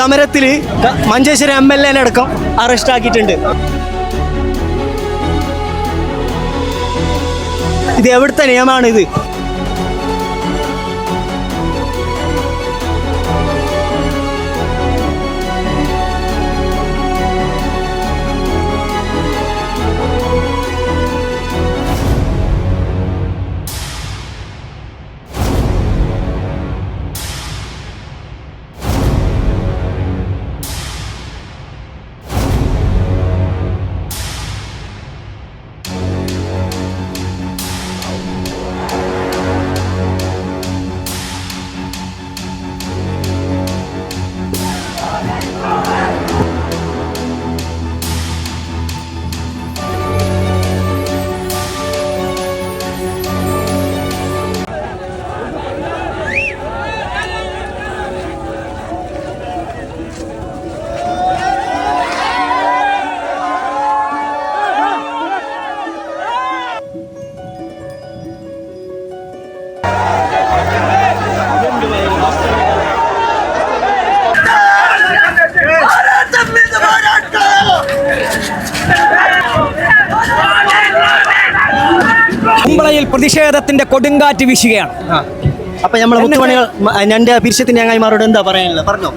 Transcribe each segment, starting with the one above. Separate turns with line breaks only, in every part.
സമരത്തിൽ Manjeshwaram M L എനെ അടക്കം അറസ്റ്റ് ആക്കിയിട്ടുണ്ട്. ഇത് എവിടുത്തെ നിയമമാണ് ഇത്
പ്രതിഷേധത്തിന്റെ കൊടുങ്കാറ്റ് വീശുകയാണ്.
അപ്പൊ നമ്മൾ മുത്തുമണികൾ ഞണ്ട് പിരിശത്തിന്റെ അങ്ങായിമാരോട് എന്താ പറയാനുള്ളത്? പറഞ്ഞോ.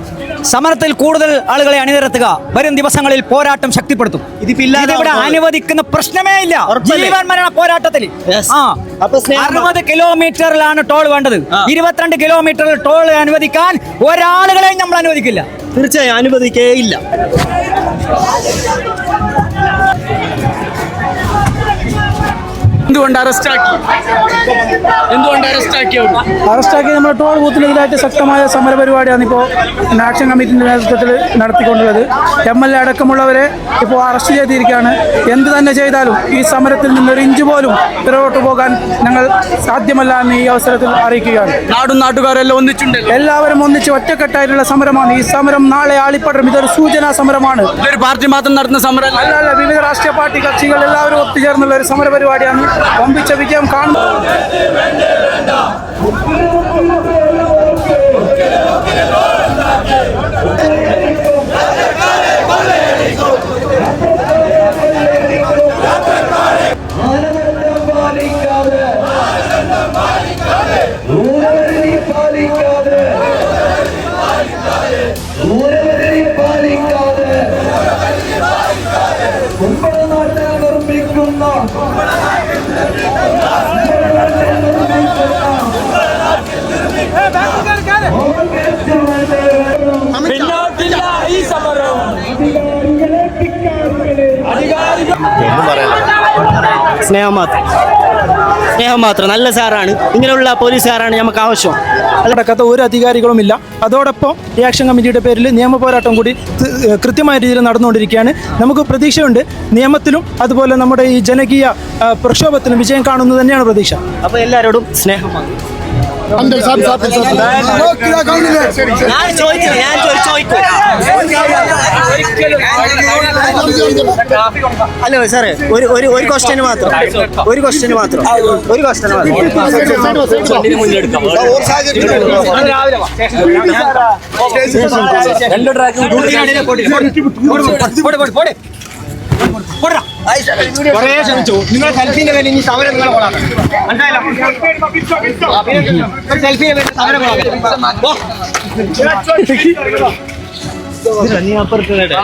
സമരത്തിൽ കൂടുതൽ ആളുകളെ അണിനിരത്തുക വരും ദിവസങ്ങളിൽ പോരാട്ടം ശക്തിപ്പെടുത്തും. ഇതിവിടെ. അനുവദിക്കുന്ന പ്രശ്നമേ ഇല്ല? ജീവൻ മരണ പോരാട്ടത്തിൽ. അറുപത് കിലോമീറ്ററിലാണ് ടോൾ വേണ്ടത്. ഇരുപത്തിരണ്ട് കിലോമീറ്ററിൽ ടോൾ അനുവദിക്കാൻ ഒരാളുകളെയും നമ്മൾ അനുവദിക്കില്ല.
തീർച്ചയായും അനുവദിക്കേ
എന്തുകൊണ്ട് അറസ്റ്റ് ആക്കി എന്തുകൊണ്ട് അറസ്റ്റ് ആക്കി
നമ്മുടെ ടോൾ ബൂത്തിനെതിരായിട്ട് ശക്തമായ സമരപരിപാടിയാണ് ഇപ്പോൾ ആക്ഷൻ കമ്മിറ്റിന്റെ നേതൃത്വത്തിൽ നടത്തിക്കൊണ്ടുള്ളത്. എം എൽ എ അടക്കമുള്ളവരെ ഇപ്പോൾ അറസ്റ്റ് ചെയ്തിരിക്കുകയാണ്. എന്ത് തന്നെ ചെയ്താലും ഈ സമരത്തിൽ നിന്നൊരു ഇഞ്ച് പോലും പിറകോട്ട് പോകാൻ ഞങ്ങൾ സാധ്യമല്ല എന്ന് ഈ അവസരത്തിൽ അറിയിക്കുകയാണ്.
നാടും നാട്ടുകാരെല്ലാം ഒന്നിച്ചുണ്ട്
എല്ലാവരും ഒന്നിച്ച് ഒറ്റക്കെട്ടായിട്ടുള്ള സമരമാണ്. ഈ സമരം നാളെ ആളിപ്പടരും. ഇതൊരു സൂചനാ സമരമാണ്.
ഇതൊരു പാർട്ടി മാത്രം നടത്തുന്ന സമരം
അല്ല അല്ല വിവിധ രാഷ്ട്രീയ പാർട്ടി കക്ഷികൾ എല്ലാവരും ഒത്തുചേർന്നുള്ള ഒരു സമര പരിപാടിയാണ് വമ്പിച്ച വിജയം കാണുന്നത്
സ്നേഹം മാത്രം. സ്നേഹം മാത്രം. നല്ല സാറാണ്. ഇങ്ങനെയുള്ള പോലീസുകാരാണ് നമുക്ക് ആവശ്യം.
അല്ലടക്കാത്ത ഒരു അധികാരികളുമില്ല അതോടൊപ്പം റിയാക്ഷൻ കമ്മിറ്റിയുടെ പേരിൽ നിയമ പോരാട്ടം കൂടി കൃത്യമായ രീതിയിൽ നടന്നുകൊണ്ടിരിക്കുകയാണ്. നമുക്ക് പ്രതീക്ഷയുണ്ട്. നിയമത്തിലും അതുപോലെ നമ്മുടെ ഈ ജനകീയ പ്രക്ഷോഭത്തിലും വിജയം കാണുന്നത് തന്നെയാണ് പ്രതീക്ഷ.
അപ്പോൾ എല്ലാവരോടും സ്നേഹം ഞാൻ ചോദിച്ചു ഞാൻ ചോദിച്ചു ഹലോ സാറേ ഒരു ഒരു ഒരു ക്വസ്റ്റ്യന് മാത്രം. ഒരു ക്വസ്റ്റ്യന് മാത്രം. ഒരു ക്വസ്റ്റ്യന് മാത്രം.
കുറേ ശ്രമിച്ചു നിങ്ങൾ സെൽഫിന്റെ പേരിൽ ഇനി സമരം നിങ്ങൾ കൊള്ളാം മനസ്സിലായില്ല സെൽഫിന്റെ പേരിൽ സമരം കൊള്ളാം
നീ അപ്പുറത്ത് കേട്ടെ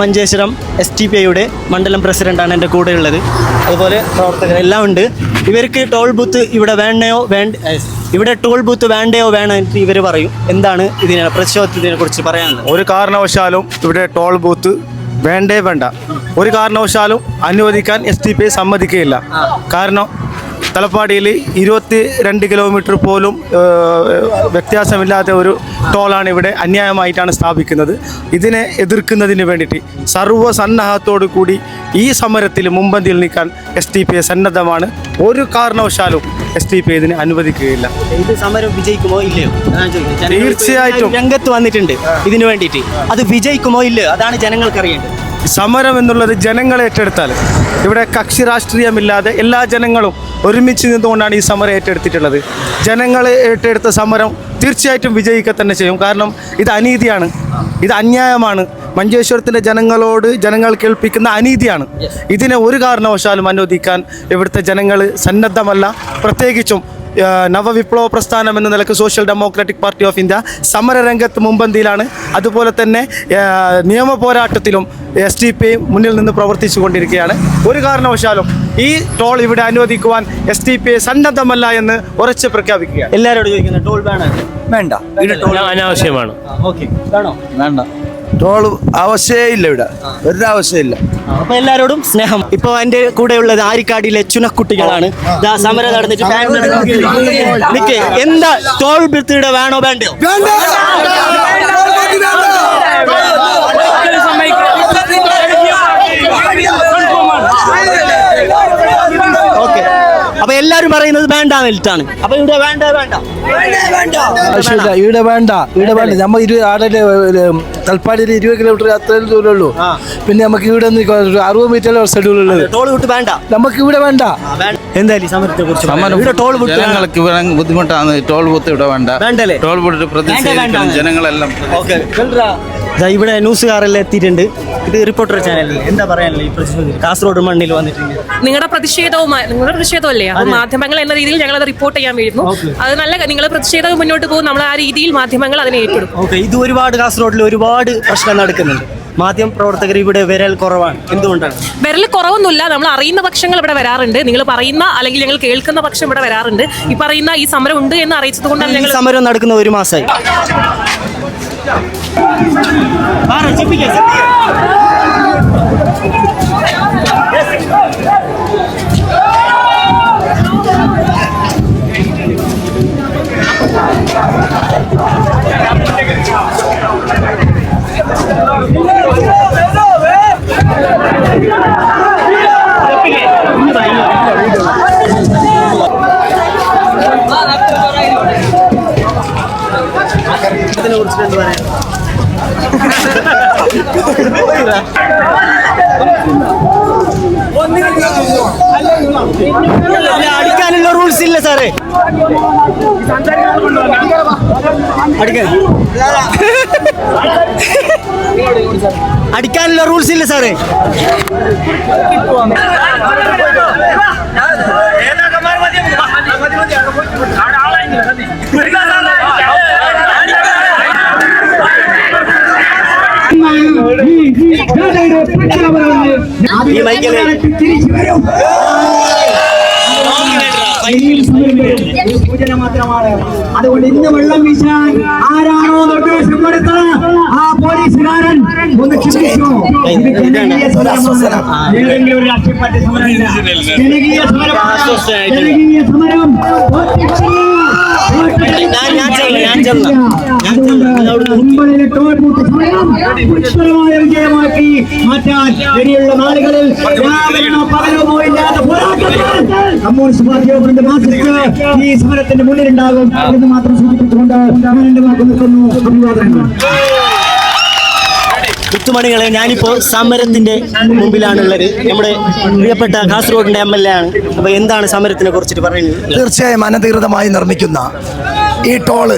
മഞ്ചേശ്വരം എസ് ടി പി ഐയുടെ മണ്ഡലം പ്രസിഡന്റാണ് എന്റെ കൂടെയുള്ളത്. അതുപോലെ പ്രവർത്തകർ എല്ലാം ഉണ്ട്. ഇവർക്ക് ടോൾ ബൂത്ത് ഇവിടെ വേണ്ടയോ വേണ്ട ഇവിടെ ടോൾ ബൂത്ത് വേണ്ടയോ വേണോ എന്ന് ഇവർ പറയും. എന്താണ് ഇതിനെ പ്രതിഷേധത്തിനെ കുറിച്ച് പറയാനുള്ളത്?
ഒരു കാരണവശാലും ഇവിടെ ടോൾ ബൂത്ത് വേണ്ടേ വേണ്ട. ഒരു കാരണവശാലും അനുവദിക്കാൻ എസ് ടി പി സമ്മതിക്കുകയില്ല. കാരണം തലപ്പാടിയിൽ ഇരുപത്തി രണ്ട് കിലോമീറ്റർ പോലും വ്യത്യാസമില്ലാത്ത ഒരു ടോളാണ് ഇവിടെ അന്യായമായിട്ടാണ് സ്ഥാപിക്കുന്നത്. ഇതിനെ എതിർക്കുന്നതിന് വേണ്ടിയിട്ട് സർവസന്നാഹത്തോടു കൂടി ഈ സമരത്തിൽ മുമ്പന്തിയിൽ നിൽക്കാൻ എസ് ടി പി സന്നദ്ധമാണ്. ഒരു കാരണവശാലും എസ് ടി പി ഇതിനെ അനുവദിക്കുകയില്ല.
ഇത് സമരം വിജയിക്കുമോ ഇല്ലയോ?
തീർച്ചയായിട്ടും.
രംഗത്ത് വന്നിട്ടുണ്ട് ഇതിനു വേണ്ടിയിട്ട്. അത് വിജയിക്കുമോ ഇല്ലയോ? അതാണ് ജനങ്ങൾക്ക് അറിയേണ്ടത്
സമരം എന്നുള്ളത് ജനങ്ങൾ ഏറ്റെടുത്താൽ ഇവിടെ കക്ഷി രാഷ്ട്രീയമില്ലാതെ എല്ലാ ജനങ്ങളും ഒരുമിച്ച് നിന്നുകൊണ്ടാണ് ഈ സമരം ഏറ്റെടുത്തിട്ടുള്ളത്. ജനങ്ങൾ ഏറ്റെടുത്ത സമരം തീർച്ചയായിട്ടും വിജയിക്കുക തന്നെ ചെയ്യും. കാരണം ഇത് അനീതിയാണ്. ഇത് അന്യായമാണ്. മഞ്ചേശ്വരത്തിന്റെ ജനങ്ങളോട് ജനങ്ങൾ കേൾപ്പിക്കുന്ന അനീതിയാണ്. ഇതിനെ ഒരു കാരണവശാലും അനുവദിക്കാൻ ഇവിടുത്തെ ജനങ്ങൾ സന്നദ്ധമല്ല. പ്രത്യേകിച്ചും നവവിപ്ലവ പ്രസ്ഥാനം എന്ന നിലയ്ക്ക് Social Democratic Party of India സമരരംഗത്ത് മുമ്പന്തിയിലാണ് അതുപോലെ തന്നെ നിയമ പോരാട്ടത്തിലും എസ് ഡി പി മുന്നിൽ നിന്ന് പ്രവർത്തിച്ചു കൊണ്ടിരിക്കുകയാണ് ഒരു കാരണവശാലും ഈ ടോൾ ഇവിടെ അനുവദിക്കുവാൻ എസ് ഡി പി സന്നദ്ധമല്ല എന്ന് ഉറച്ച് പ്രഖ്യാപിക്കുക
എല്ലാവരോടും ചോദിക്കുന്നത് ടോൾ വേണോ?
വേണ്ട.
അനാവശ്യമാണ്.
ഓക്കെ. വേണോ?
വേണ്ട. ടോൾ ആവശ്യമേ ഇല്ല ഇവിടെ ഒരു ആവശ്യമില്ല
അപ്പൊ എല്ലാരോടും സ്നേഹം ഇപ്പൊ എന്റെ കൂടെ ഉള്ളത് ആരിക്കാടിയിലെ ചുനക്കുട്ടികളാണ് സമരം നടന്നിട്ട് എന്താ ടോൾ ബിർത്തിയുടെ വേണോ വേണ്ടയോ അപ്പൊ എല്ലാരും പറയുന്നത് വേണ്ട എന്നിട്ടാണ് അപ്പൊ ഇവിടെ വേണ്ട വേണ്ട.
ആവശ്യമില്ല ഇവിടെ വേണ്ട ഇവിടെ വേണ്ട. നമ്മ തൽപ്പാടി ആടെ തൽപ്പാടിയിൽ ഇരുപത് കിലോമീറ്റർ അത്രയും ദൂരമുള്ളൂ. പിന്നെ നമുക്ക് ഇവിടെ നിന്ന് അറുപത് മീറ്റർ സൈഡിലുള്ളത്
ടോൾ വിട്ട് വേണ്ട.
നമുക്ക് ഇവിടെ വേണ്ട.
എന്തായാലും സമരത്തെ കുറിച്ച്
സമരം
ഇവിടെ ടോൾ വിട്ട്
ജനങ്ങൾക്ക് ഇവിടെ ബുദ്ധിമുട്ടാണ്. ടോൾ ബൂത്ത് ഇവിടെ വേണ്ട.
വേണ്ടല്ലേ?
ടോൾ ബൂത്ത് പ്രതിഷേധിക്കണം. ജനങ്ങളെല്ലാം
ഓക്കെ. ഇവിടെ ന്യൂസുകാരെല്ലാം എത്തിയിട്ടുണ്ട്. ഇത് റിപ്പോർട്ടർ ചാനലിൽ എന്താ പറയാനല്ലേ ഈ പ്രതിഷേധം കാസർഗോഡ് മണ്ണിൽ വന്നിട്ടുണ്ട്.
നിങ്ങളുടെ പ്രതിഷേധവുമായി നിങ്ങളുടെ പ്രതിഷേധമല്ലേ? അത്. മാധ്യമങ്ങൾ എന്ന രീതിയിൽ ഞങ്ങൾ അത് റിപ്പോർട്ട് ചെയ്യാൻ വരുന്നു. അത് നല്ല നിങ്ങൾ പ്രതിഷേധം മുന്നോട്ട് പോകും. നമ്മൾ ആ രീതിയിൽ മാധ്യമങ്ങൾ അതിനെ ഏറ്റെടുക്കും.
ഓക്കെ ഇത് ഒരുപാട് കാസർഗോഡിൽ ഒരുപാട് പ്രശ്നം നടക്കുന്നുണ്ട്. മാധ്യമ പ്രവർത്തകർ ഇവിടെ വിരൽ കുറവാണ്. എന്തുകൊണ്ടാണ്?
വിരൽ കുറവൊന്നുമില്ല. നമ്മൾ അറിയുന്ന പക്ഷങ്ങൾ ഇവിടെ വരാറുണ്ട്. നിങ്ങൾ പറയുന്ന അല്ലെങ്കിൽ ഞങ്ങൾ കേൾക്കുന്ന പക്ഷം ഇവിടെ വരാറുണ്ട്. ഈ പറയുന്ന ഈ സമരം ഉണ്ട് എന്ന് അറിയിച്ചത് കൊണ്ടാണ്
സമരം നടക്കുന്ന ഒരു മാസമായി. Para, jipi ke, jipi ke. അടിക്കാനുള്ള റൂൾസ് ഇല്ല സാറേ. അടിക്കാൻ. അടിക്കാനുള്ള റൂൾസ് ഇല്ല സാറേ. ഈ
സൂചന മാത്രമാണ് അതുകൊണ്ട് ഇന്ന് വെള്ളം വീശാൻ ആരാണോ നിർദ്ദേശം കൊടുത്തത്? ആ പോലീസുകാരൻ ഒന്ന് ചിന്തിച്ചു? ഇത് ജനകീയ സമരമാണ്. ഏതെങ്കിലും ഒരു രാഷ്ട്രീയ സമരമില്ല. ജനകീയ സമരമാണ് ജനകീയ സമരം.
ഞാൻ- ഞാൻ ചെല്ലാം, ഞാൻ ചെല്ലാം.
സമരം ഉജ്ജ്വലമായ വിജയമാക്കി മാറ്റാൻ ഇനിയുള്ള നാളുകളിൽ രാവിലെയോ പകലോ ഇല്ലാത്ത പോരാട്ടത്തിൽ Communist Party of India Marxist ഈ സമരത്തിന്റെ മുന്നിലുണ്ടാകും എന്ന് മാത്രം സൂചിപ്പിച്ചുകൊണ്ട് അഭിവാദനങ്ങൾ.
മുത്തുമണികളെ ഞാനിപ്പോ സമരത്തിന്റെ മുമ്പിലാണുള്ളത്. നമ്മുടെ പ്രിയപ്പെട്ട കാസർഗോഡിന്റെ എം എൽ എ ആണ്. അപ്പൊ എന്താണ് സമരത്തിനെ കുറിച്ചിട്ട് പറയുന്നത്?
തീർച്ചയായും അനധികൃതമായി നിർമ്മിക്കുന്ന ഈ ടോൾ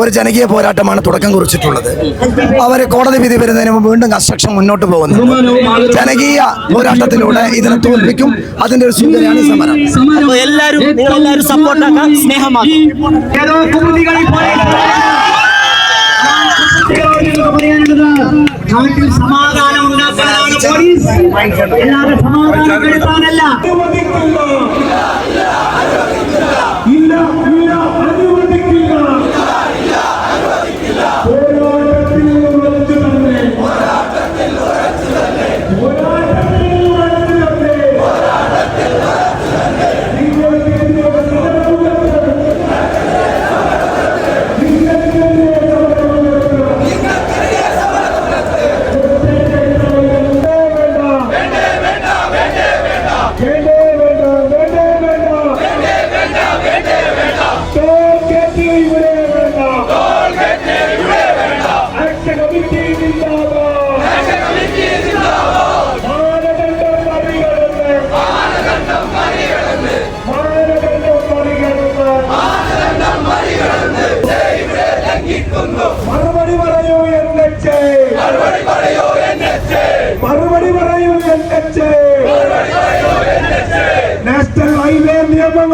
ഒരു ജനകീയ പോരാട്ടമാണ് തുടക്കം കുറിച്ചിട്ടുള്ളത്. അവർ കോടതി വിധി വരുന്നതിന് മുമ്പ് വീണ്ടും കൺസ്ട്രക്ഷൻ മുന്നോട്ട് പോകുന്നു. ജനകീയ പോരാട്ടത്തിലൂടെ ഇതിനെ തോൽപ്പിക്കും. അതിന്റെ ഒരു സൂചനയാണ് ഈ സമരം.
എല്ലാരും നിങ്ങൾ എല്ലാവരും സപ്പോർട്ടാക്കാൻ സ്നേഹമാക്കും.
പറയാനുള്ളത്
നാട്ടിൽ സമാധാനം ഉണ്ടാക്കാനാണ് പോലീസ്. അല്ലാതെ സമാധാനം കെടുത്താനല്ല. ഇല്ല ഇല്ല അനുവദിക്കില്ല. പോരാട്ടത്തിൽ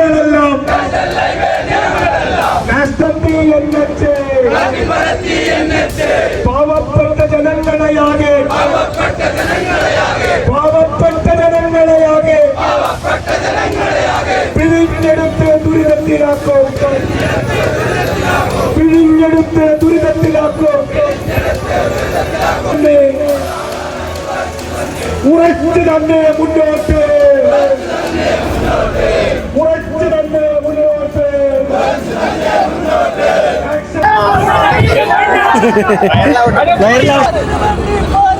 நிறங்களெல்லாம் நஷ்டத்தி என்னச்சு பாவப்பட்ட ஜனங்களையாக. பாவப்பட்ட ஜனங்களையாக. பிழிஞ்செடுத்த துரிதத்திலாக்கும் பிழிஞ்செடுத்த துரிதத்திலாக்கும் உரைத்து தன்னே முன்னோட்டு. உரை ഉറച്ചു തന്നെ മുന്നോട്ട്
വയറിലാണ്